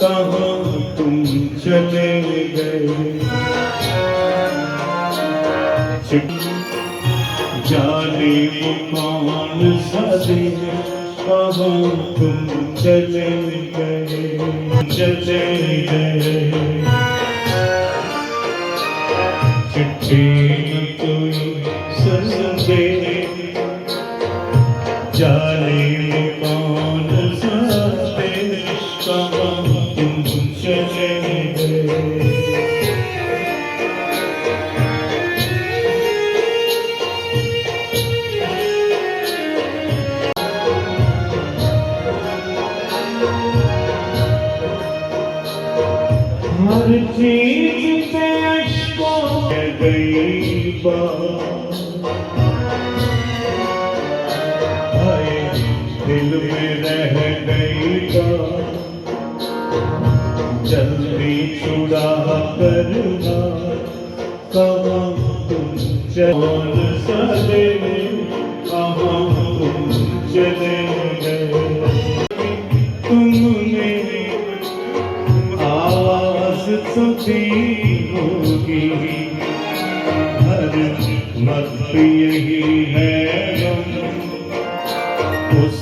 कहाँ तुम चले गए चिट्ठी जाने वो कौन सा दिन कहाँ तुम चले गए चले गए चिट्ठी न कोई संदे जाने में गई बात हाय दिल में रह गई बात जल्दी छुड़ा करना कहाँ तुम चल सदे कहाँ तुम चले गए तुमने आवाज तो दी होगी मद मत यही है उस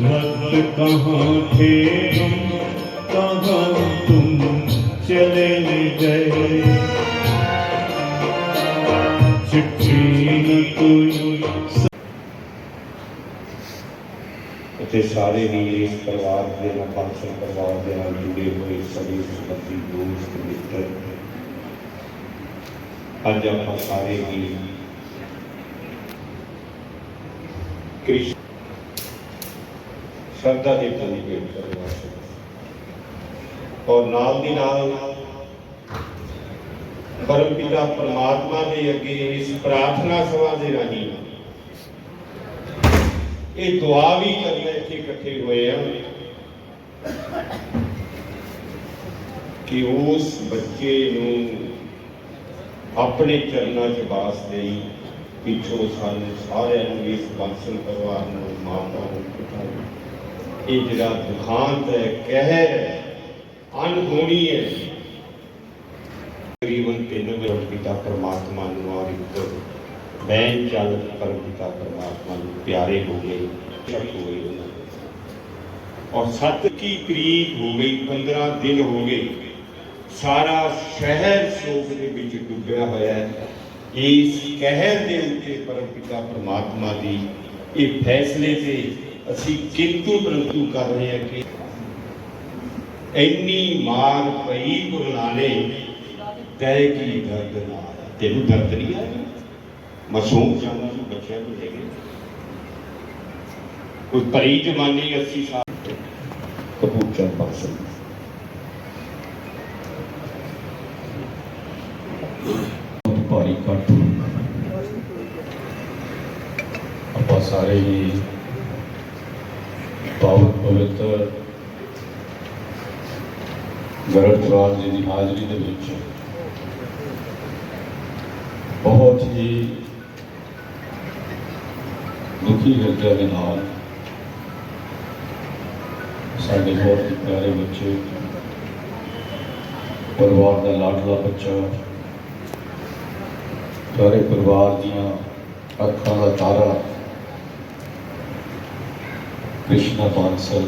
मत कहाँ थे तुम कहाँ तुम चले गए चिट्ठी न कोई ਤੇ ਸਾਰੇ ਹੀ ਇਸ ਪਰਿਵਾਰ ਦੇ ਨਾਲ ਪੰਜ ਪਰਿਵਾਰ ਦੇ ਨਾਲ ਜੁੜੇ ਹੋਏ ਸਭੀ ਸੰਬੰਧੀ ਦੋਸਤ ਮਿੱਤਰ ਅੱਜ ਆਪਾਂ ਸਾਰੇ ਹੀ ਕ੍ਰਿਸ਼ਨ ਸ਼ਰਧਾ ਦੇ ਤਨੀ ਭੇਟ ਔਰ ਨਾਲ ਦੀ ਨਾਲ ਪਰਮ ਪਿਤਾ ਪਰਮਾਤਮਾ ਦੇ ਅੱਗੇ ਇਸ ਪ੍ਰਾਰਥਨਾ ਸਭਾ ਦੇ ਰਾਹੀਂ ਇਹ ਦੁਆ ਵੀ ਕਰਨਾ ਇੱਥੇ ਇਕੱਠੇ ਹੋਏ ਆ ਕਿ ਉਸ ਬੱਚੇ ਨੂੰ ਆਪਣੇ ਚਰਨਾਂ 'ਚ ਬਾਸ ਦੇਈ, ਪਿੱਛੋਂ ਸਾਨੂੰ ਸਾਰਿਆਂ ਨੂੰ ਇਸ ਬੰਸਲ ਪਰਿਵਾਰ ਨੂੰ ਮਾਤਾ ਨੂੰ ਪਿਤਾ ਨੂੰ ਇਹ ਜਿਹੜਾ ਦੁਖਾਂਤ ਹੈ, ਕਹਿਰ ਹੈ, ਅਣਹੋਣੀ ਹੈ। ਤਕਰੀਬਨ ਤਿੰਨ ਮਿੰਟ ਪਿਤਾ ਪਰਮਾਤਮਾ ਨੂੰ ਔਰ ਇੱਕ ਬੈਨ ਚੱਲ ਪਰਮ ਪਿਤਾ ਪਰਮਾਤਮਾ ਨੂੰ ਪਿਆਰੇ ਹੋ ਗਏ, ਸ਼ਕ ਹੋਏ ਉਹਨਾਂ ਦੇ। ਔਰ ਸੱਤ ਕੀ ਤਰੀਕ ਹੋ ਗਈ 15 ਦਿਨ ਹੋ ਗਏ। ਸਾਰਾ ਸ਼ਹਿਰ ਸ਼ੋਕ ਦੇ ਵਿੱਚ ਡੁੱਬਿਆ ਹੋਇਆ ਹੈ। ਇਸ ਕਹਿਰ ਦੇ ਉੱਤੇ ਪਰਮ ਪਿਤਾ ਪਰਮਾਤਮਾ ਦੀ ਇਹ ਫੈਸਲੇ ਤੇ ਅਸੀਂ ਕਿੰਤੂ ਪਰੰਤੂ ਕਰ ਰਹੇ ਹਾਂ ਕਿ ਇੰਨੀ ਮਾਰ ਪਈ ਗੁਰੂ ਤੈ ਕੀ ਦਰਦ ਨਾਲ ਤੈਨੂੰ ਦਰਦ ਨਹੀਂ ਆਇਆ? ਮਾਸੂਮ ਜਾਨਾਂ ਨੂੰ ਬੱਚਿਆਂ ਨੂੰ ਲੈ ਗਏ ਕੋਈ ਪਰੀ ਜਮਾਨੀ 80 ਸਾਲ ਕਪੂਰ ਬਖਸ਼ ਬਹੁਤ ਭਾਰੀ ਇਕੱਠ ਆਪਾਂ ਸਾਰੇ ਹੀ ਪਾਵਨ ਪਵਿੱਤਰ ਗਰੜਵਾਲ ਜੀ ਦੀ ਹਾਜ਼ਰੀ ਦੇ ਵਿੱਚ ਬਹੁਤ ਹੀ ਦੁਖੀ ਹਿਰਦੇ ਦੇ ਨਾਲ ਸਾਡੇ ਬਹੁਤ ਹੀ ਪਿਆਰੇ ਬੱਚੇ, ਪਰਿਵਾਰ ਦਾ ਲਾਡਲਾ ਬੱਚਾ ਸਾਰੇ ਪਰਿਵਾਰ ਦੀਆਂ ਅੱਖਾਂ ਦਾ ਤਾਰਾ ਕ੍ਰਿਸ਼ਨਾ ਬਾਂਸਲ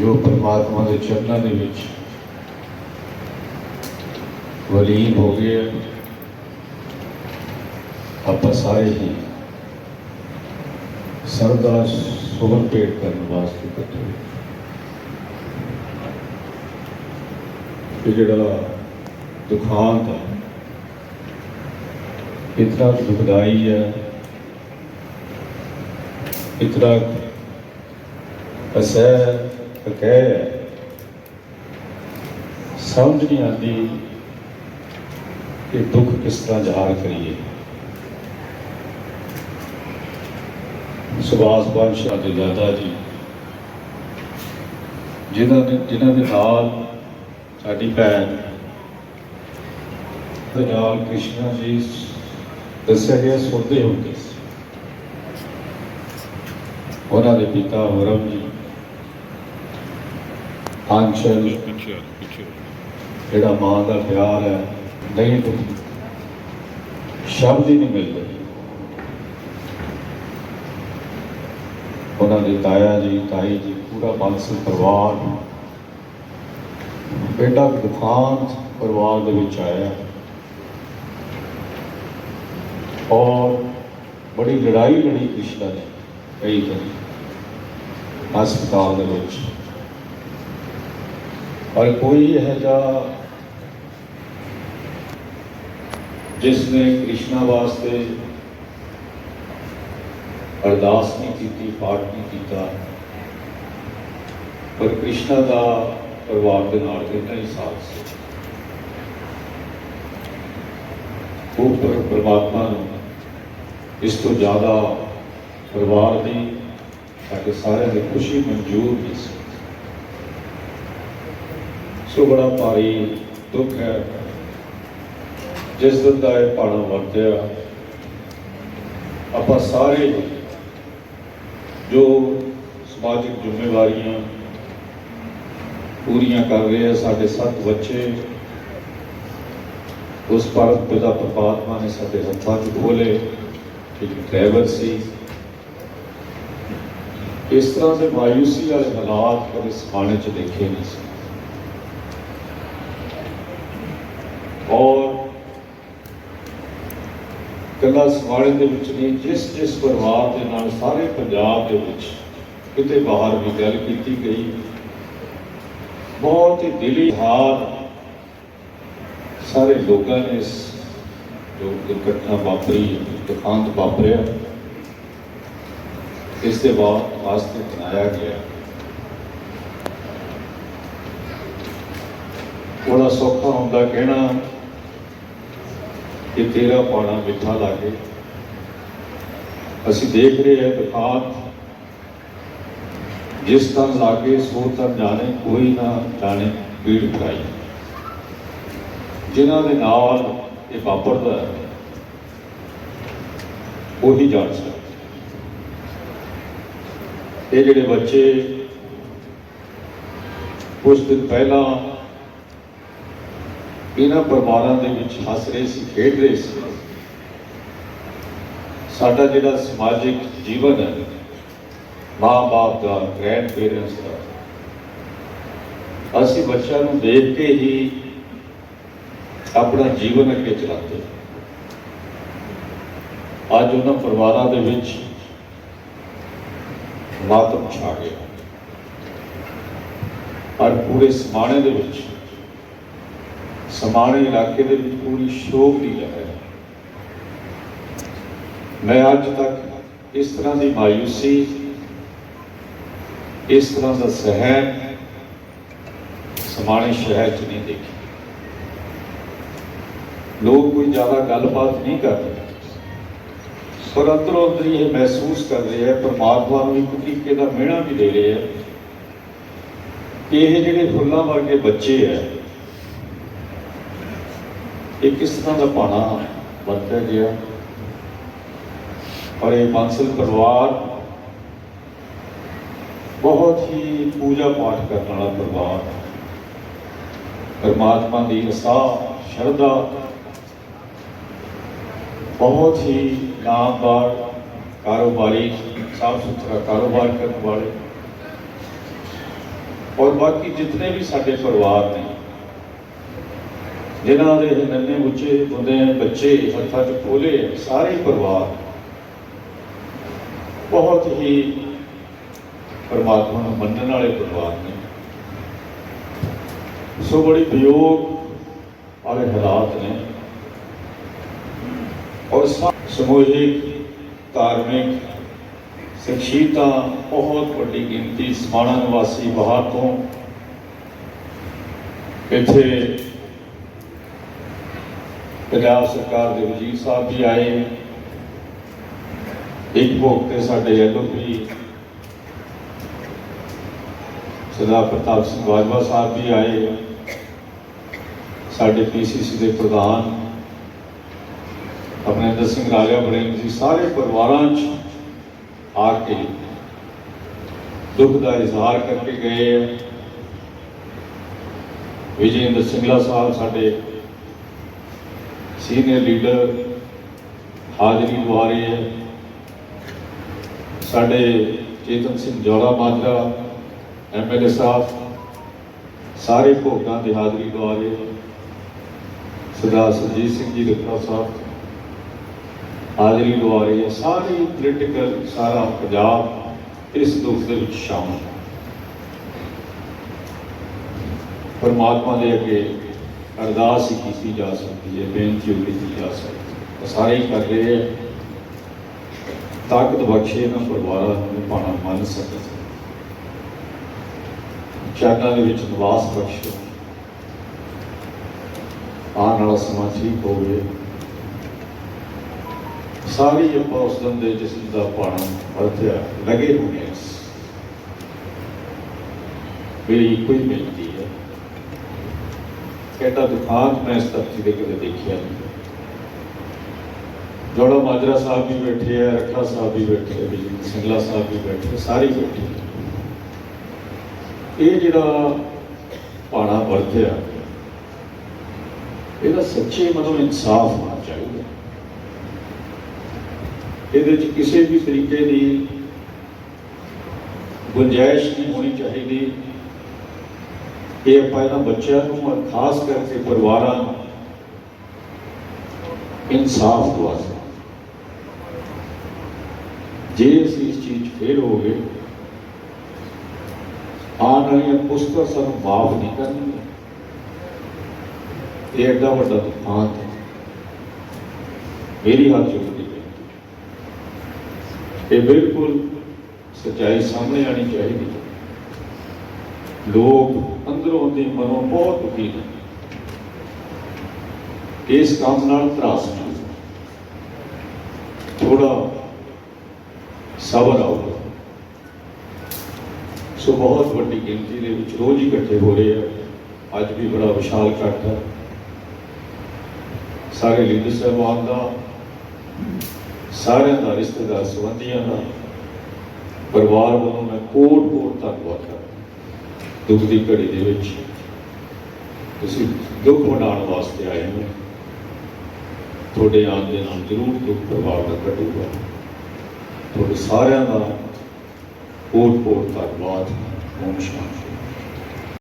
ਜੋ ਪਰਮਾਤਮਾ ਦੇ ਚਰਨਾਂ ਦੇ ਵਿੱਚ ਵਲੀਨ ਹੋ ਗਏ ਆਪਾਂ ਸਾਰੇ ਹੀ ਸਰਦਾ ਸੁਭਨ ਭੇਟ ਕਰਨ ਵਾਸਤੇ ਇਕੱਠੇ ਹੋਏ। ਜਿਹੜਾ ਦੁਖਾਂਤ ਹੈ। ਇਤਨਾ ਦੁਖਦਾਈ ਹੈ। ਇਤਨਾ ਅਸਹਿ ਕਹਿ ਹੈ। ਸਮਝ ਨਹੀਂ ਆਉਂਦੀ ਕਿ ਦੁੱਖ ਕਿਸ ਤਰ੍ਹਾਂ ਜ਼ਾਹਰ ਕਰੀਏ। ਸੁਭਾਸ਼ ਬਾਦਸ਼ਾਹ ਦੇ ਦਾਦਾ ਜੀ, ਜਿਨ੍ਹਾਂ ਦੇ ਜਿਨ੍ਹਾਂ ਦੇ ਨਾਲ ਸਾਡੀ ਭੈਣ ਨਾਲ ਕ੍ਰਿਸ਼ਨ ਜੀ ਦੱਸਿਆ ਗਿਆ, ਸੋਧੇ ਹੁੰਦੇ ਸੀ। ਉਹਨਾਂ ਦੇ ਪਿਤਾ ਵਰਮ ਜੀ, ਆਂਚਲ, ਜਿਹੜਾ ਮਾਂ ਦਾ ਪਿਆਰ ਹੈ, ਨਹੀਂ ਸ਼ਬਦ ਹੀ ਨਹੀਂ ਮਿਲਦੇ। ਉਹਨਾਂ ਦੇ ਤਾਇਆ ਜੀ, ਤਾਈ ਜੀ, ਪੂਰਾ ਬੰਸ ਪਰਿਵਾਰ ਬੇਟਾ ਦੁਖਾਂਤ ਪਰਿਵਾਰ ਦੇ ਵਿੱਚ ਆਇਆ। ਔਰ ਬੜੀ ਲੜਾਈ ਲੜੀ ਕ੍ਰਿਸ਼ਨਾ ਨੇ ਕਈ ਦਿਨ ਹਸਪਤਾਲ ਦੇ ਵਿੱਚ। ਔਰ ਕੋਈ ਇਹ ਜਿਹਾ ਜਿਸ ਨੇ ਕ੍ਰਿਸ਼ਨਾ ਵਾਸਤੇ ਅਰਦਾਸ ਨਹੀਂ ਕੀਤੀ, ਪਾਠ ਨਹੀਂ ਕੀਤਾ, ਪਰ ਕ੍ਰਿਸ਼ਨਾ ਦਾ ਪਰਿਵਾਰ ਦੇ ਨਾਲ ਕਿੰਨਾ ਹੀ ਸਾਥ ਸੀ। ਉਹ ਪਰਮਾਤਮਾ ਨੂੰ ਇਸ ਤੋਂ ਜ਼ਿਆਦਾ ਪਰਿਵਾਰ ਦੀ ਸਾਡੇ ਸਾਰਿਆਂ ਦੀ ਖੁਸ਼ੀ ਮਨਜ਼ੂਰ ਨਹੀਂ ਸੀ ਸੋ ਬੜਾ ਭਾਰੀ ਦੁੱਖ ਹੈ। ਜਿਸ ਦਿਨ ਦਾ ਇਹ ਪਾਣਾ ਵਰਤਿਆ, ਆਪਾਂ ਸਾਰੇ ਜੋ ਸਮਾਜਿਕ ਜ਼ਿੰਮੇਵਾਰੀਆਂ ਪੂਰੀਆਂ ਕਰ ਰਹੇ ਆ, ਸਾਡੇ ਸੱਤ ਬੱਚੇ, ਉਸ ਭਾਰਤ ਪਿਤਾ ਪਰਮਾਤਮਾ ਨੇ ਸਾਡੇ ਹੱਥਾਂ 'ਚ ਖੋਲੇ ਇੱਕ ਡਰਾਈਵਰ ਸੀ। ਇਸ ਤਰ੍ਹਾਂ ਦੇ ਮਾਇੂਸੀ ਵਾਲੇ ਹਾਲਾਤ ਕਦੇ ਸਮਾਣੇ 'ਚ ਦੇਖੇ ਨਹੀਂ ਸੀ। ਔਰ ਕੱਲਾ ਸਮਾਣੇ ਦੇ ਵਿੱਚ ਨਹੀਂ ਜਿਸ ਜਿਸ ਪਰਿਵਾਰ ਦੇ ਨਾਲ ਸਾਰੇ ਪੰਜਾਬ ਦੇ ਵਿੱਚ ਕਿਤੇ ਬਾਹਰ ਵੀ ਗੱਲ ਕੀਤੀ ਗਈ। ਬਹੁਤ ਹੀ ਦਿਲੀ ਹਾਰ ਸਾਰੇ ਲੋਕਾਂ ਨੇ ਇਸ ਜੋ ਦੁਰਘਟਨਾ ਵਾਪਰੀ, ਦੁਖਾਂਤ ਵਾਪਰਿਆ, ਇਸ ਦੇ ਬਾਅਦ ਵਾਸਤੇ ਬਣਾਇਆ ਗਿਆ। ਬੜਾ ਸੌਖਾ ਹੁੰਦਾ ਕਹਿਣਾ ਕਿ ਤੇਰਾ ਪਾਣਾ ਮਿੱਠਾ ਲਾਗੇ। ਅਸੀਂ ਦੇਖ ਰਹੇ ਹਾਂ ਦੁਖਾਂਤ। ਜਿਸ ਤਨ ਲਾਗੇ, ਸੋ ਤਨ ਜਾਣੇ, ਕੋਈ ਨਾ ਜਾਣੇ ਪੀੜ ਕਰਾਈ ਜਿਨ੍ਹਾਂ ਦੇ ਨਾਲ ਇਹ ਵਾਪਰਦਾ ਉਹੀ ਜਾਣ ਸਕਦਾ ਇਹ ਜਿਹੜੇ ਬੱਚੇ ਕੁਝ ਦਿਨ ਪਹਿਲਾਂ ਇਹਨਾਂ ਪਰਿਵਾਰਾਂ ਦੇ ਵਿੱਚ ਹੱਸ ਰਹੇ ਸੀ, ਖੇਡ ਰਹੇ ਸੀ, ਸਾਡਾ ਜਿਹੜਾ ਸਮਾਜਿਕ ਜੀਵਨ ਹੈ, ਮਾਂ-ਬਾਪ ਦਾ ਗ੍ਰੈਂਡ ਪੇਰੈਂਟਸ ਦਾ, ਅਸੀਂ ਬੱਚਿਆਂ ਨੂੰ ਦੇਖ ਕੇ ਹੀ ਆਪਣਾ ਜੀਵਨ ਅੱਗੇ ਚਲਾਉਂਦੇ ਅੱਜ ਉਹਨਾਂ ਪਰਿਵਾਰਾਂ ਦੇ ਵਿੱਚ ਮਾਤਮ ਛਾ ਗਿਆ। ਪਰ ਪੂਰੇ ਸਮਾਣੇ ਦੇ ਵਿੱਚ, ਸਮਾਣੇ ਇਲਾਕੇ ਦੇ ਵਿੱਚ ਪੂਰੀ ਸ਼ੋਕ ਦੀ ਲਹਿਰ ਹੈ। ਮੈਂ ਅੱਜ ਤੱਕ ਇਸ ਤਰ੍ਹਾਂ ਦੀ ਮਾਇੂਸੀ ਇਸ ਤਰ੍ਹਾਂ ਦਾ ਸਹਿਮ ਸਮਾਣੇ ਸ਼ਹਿਰ 'ਚ ਨਹੀਂ ਦੇਖੀ। ਲੋਕ ਕੋਈ ਜ਼ਿਆਦਾ ਗੱਲਬਾਤ ਨਹੀਂ ਕਰਦੇ ਪਰ ਅੰਦਰੋਂ ਅੰਦਰ ਹੀ ਇਹ ਮਹਿਸੂਸ ਕਰ ਰਹੇ ਹੈ, ਪਰਮਾਤਮਾ ਨੂੰ ਇੱਕ ਤਰੀਕੇ ਦਾ ਮਿਹਣਾ ਵੀ ਦੇ ਰਹੇ ਹੈ ਕਿ ਇਹ ਜਿਹੜੇ ਫੁੱਲਾਂ ਵਰਗੇ ਬੱਚੇ ਹੈ, ਇਹ ਕਿਸ ਤਰ੍ਹਾਂ ਦਾ ਪਾਣਾ ਵਰਤਿਆ ਗਿਆ? ਔਰ ਇਹ ਬਾਂਸਲ ਪਰਿਵਾਰ ਬਹੁਤ ਹੀ ਪੂਜਾ ਪਾਠ ਕਰਨ ਵਾਲਾ ਪਰਿਵਾਰ, ਪਰਮਾਤਮਾ ਦੀ ਅਸਾ ਸ਼ਰਧਾ ਬਹੁਤ ਹੀ ਨਾਮਦਾਰ ਕਾਰੋਬਾਰੀ ਸਾਫ਼ ਸੁਥਰਾ ਕਾਰੋਬਾਰ ਕਰਨ ਵਾਲੇ ਔਰ ਬਾਕੀ ਜਿਤਨੇ ਵੀ ਸਾਡੇ ਪਰਿਵਾਰ ਨੇ ਜਿਨ੍ਹਾਂ ਦੇ ਨੰਨੇ ਉੱਚੇ ਹੁੰਦੇ ਬੱਚੇ ਹੱਥਾਂ 'ਚ ਖੋਲੇ ਸਾਰੇ ਪਰਿਵਾਰ ਬਹੁਤ ਹੀ ਪਰਮਾਤਮਾ ਨੂੰ ਮੰਨਣ ਵਾਲੇ ਪਰਿਵਾਰ ਨੇ ਸੋ ਬੜੀ ਵਿਯੋਗ ਵਾਲੇ ਹਾਲਾਤ ਨੇ ਔਰ ਸਾ- ਸਮੂਹਿਕ, ਧਾਰਮਿਕ ਸ਼ਖਸੀਅਤਾਂ ਬਹੁਤ ਵੱਡੀ ਗਿਣਤੀ ਸਮਾਣਾ ਨਿਵਾਸੀ ਬਾਹਰ ਤੋਂ ਇੱਥੇ ਪੰਜਾਬ ਸਰਕਾਰ ਦੇ ਵਜ਼ੀਰ ਸਾਹਿਬ ਵੀ ਆਏ ਇੱਕ ਭੋਗ ਤੇ ਸਾਡੇ ਐਲਓਪੀ ਸਰਦਾਰ ਪ੍ਰਤਾਪ ਸਿੰਘ ਬਾਜਵਾ ਸਾਹਿਬ ਵੀ ਆਏ ਸਾਡੇ ਪੀਸੀਸੀ ਦੇ ਪ੍ਰਧਾਨ ਅਮਰਿੰਦਰ ਸਿੰਘ ਰਾਜਾ ਬੜੇ ਜੀ ਸਾਰੇ ਪਰਿਵਾਰਾਂ 'ਚ ਆ ਕੇ ਦੁੱਖ ਦਾ ਇਜ਼ਹਾਰ ਕਰਕੇ ਗਏ ਹੈ ਵਿਜੇਂਦਰ ਸਿੰਘਲਾ ਸਾਹਿਬ ਸਾਡੇ ਸੀਨੀਅਰ ਲੀਡਰ ਹਾਜ਼ਰੀ ਲਵਾ ਰਹੇ ਹੈ ਸਾਡੇ ਚੇਤਨ ਸਿੰਘ ਜੋੜਾ ਮਾਜਰਾ ਐਮਐਲਏ ਸਾਹਿਬ, ਸਾਰੇ ਭੋਗਾਂ ਦੀ ਹਾਜ਼ਰੀ ਲਵਾ ਰਹੇ ਹੈ ਸਰਦਾਰ ਸੁਰਜੀਤ ਸਿੰਘ ਜੀ ਰੱਖਾ ਸਾਹਿਬ। ਹਾਜ਼ਰੀ ਦਵਾ ਰਹੇ ਹੈ ਸਾਰੀ ਪੋਲੀਟੀਕਲ ਸਾਰਾ ਪੰਜਾਬ ਇਸ ਦੁੱਖ ਦੇ ਵਿੱਚ ਸ਼ਾਮਲ ਹੈ। ਪਰਮਾਤਮਾ ਦੇ ਅੱਗੇ ਅਰਦਾਸ ਹੀ ਕੀਤੀ ਜਾ ਸਕਦੀ ਹੈ, ਬੇਨਤੀ ਹੀ ਕੀਤੀ ਜਾ ਸਕਦੀ ਹੈ। ਸਾਰੇ ਹੀ ਕਰ ਰਹੇ ਹੈ। ਤਾਕਤ ਬਖਸ਼ੇ ਇਹਨਾਂ ਪਰਿਵਾਰਾਂ ਨੂੰ ਪਾਣਾ ਮੰਨ ਸਕੇ ਚਰਨਾਂ ਦੇ ਵਿੱਚ ਨਿਵਾਸ ਬਖਸ਼ੋ। ਆਉਣ ਵਾਲਾ ਸਮਾਂ ਠੀਕ ਹੋਵੇ। ਸਾਰੀ ਆਪਾਂ ਉਸ ਦਿਨ ਦੇ ਜਿਸਮ ਦਾ ਪਾਣਾ ਵਰਤਿਆ, ਲਗੇ ਹੋਏ ਮੇਰੀ ਇੱਕੋ ਹੀ ਬੇਨਤੀ ਹੈ। ਕਿਹੜਾ ਦੁਖਾਂਤ ਮੈਂ ਇਸ ਧਰਤੀ ਦੇ ਕਦੇ ਦੇਖਿਆ ਨਹੀਂ। ਜੋੜਾ ਮਾਜਰਾ ਸਾਹਿਬ ਵੀ ਬੈਠੇ ਆ, ਰੱਖਾ ਸਾਹਿਬ ਵੀ ਬੈਠੇ ਆ, ਬਿਜਲੀ ਸਿੰਗਲਾ ਸਾਹਿਬ ਵੀ ਬੈਠੇ ਸਾਰੇ ਬੈਠੇ ਇਹ ਜਿਹੜਾ ਪਾਣਾ ਵਰਤਿਆ, ਇਹਦਾ ਸੱਚੇ ਮਤਲਬ ਇਨਸਾਫ ਹੋਣਾ ਚਾਹੀਦਾ ਇਹਦੇ ਚ ਕਿਸੇ ਵੀ ਤਰੀਕੇ ਦੀ ਗੁੰਜਾਇਸ਼ ਨਹੀਂ ਹੋਣੀ ਚਾਹੀਦੀ। ਇਹ ਆਪਾਂ ਇਹਨਾਂ ਬੱਚਿਆਂ ਨੂੰ ਔਰ ਖਾਸ ਕਰਕੇ ਪਰਿਵਾਰਾਂ ਨੂੰ ਇਨਸਾਫ ਦਵਾ ਸਕਦੇ ਜੇ ਅਸੀਂ ਇਸ ਚੀਜ਼ 'ਚ ਫੇਲ ਹੋ ਗਏ, ਆਉਣ ਵਾਲੀਆਂ ਪੁਸਤਕਾਂ ਸਾਨੂੰ ਮਾਫ ਨਹੀਂ ਕਰਨਗੀਆਂ। ਇਹ ਐਡਾ ਵੱਡਾ ਤੂਫਾਨ ਹੈ। ਮੇਰੀ ਹੱਥ ਚੁੱਕਦੀ ਪਈ ਇਹ ਬਿਲਕੁਲ ਸੱਚਾਈ ਸਾਹਮਣੇ ਆਣੀ ਚਾਹੀਦੀ ਹੈ। ਲੋਕ ਅੰਦਰੋਂ ਦੇ ਮਨੋਂ ਬਹੁਤ ਦੁਖੀ ਨੇ। ਇਸ ਕੰਮ ਨਾਲ ਤਰਾਸ ਨਹੀਂ ਥੋੜਾ ਸਬਰ ਆਊਗਾ ਸੋ ਬਹੁਤ ਵੱਡੀ ਗਿਣਤੀ ਦੇ ਵਿੱਚ ਰੋਜ਼ ਹੀ ਇਕੱਠੇ ਹੋ ਰਹੇ ਆ। ਅੱਜ ਵੀ ਬੜਾ ਵਿਸ਼ਾਲ ਇਕੱਠ ਹੈ। ਸਾਰੇ ਲੀਡਰ ਸਾਹਿਬਾਨ ਦਾ ਸਾਰਿਆਂ ਦਾ ਰਿਸ਼ਤੇਦਾਰ ਸੰਬੰਧੀਆਂ ਦਾ ਪਰਿਵਾਰ ਵੱਲੋਂ ਮੈਂ ਕੋਟ ਕੋਟ ਧੰਨਵਾਦ ਕਰਦਾ ਦੁੱਖ ਦੀ ਘੜੀ ਦੇ ਵਿੱਚ ਤੁਸੀਂ ਦੁੱਖ ਵੰਡਾਉਣ ਵਾਸਤੇ ਆਏ ਹੋ। ਤੁਹਾਡੇ ਆਉਣ ਦੇ ਨਾਲ ਜ਼ਰੂਰ ਦੁੱਖ ਪ੍ਰਭਾਵ ਦਾ ਘਟੂਗਾ। ਤੁਹਾਡੇ ਸਾਰਿਆਂ ਦਾ ਕੋਟ ਕੋਟ ਧੰਨਵਾਦ। ਓਮ ਸ਼ਾਂਤੀ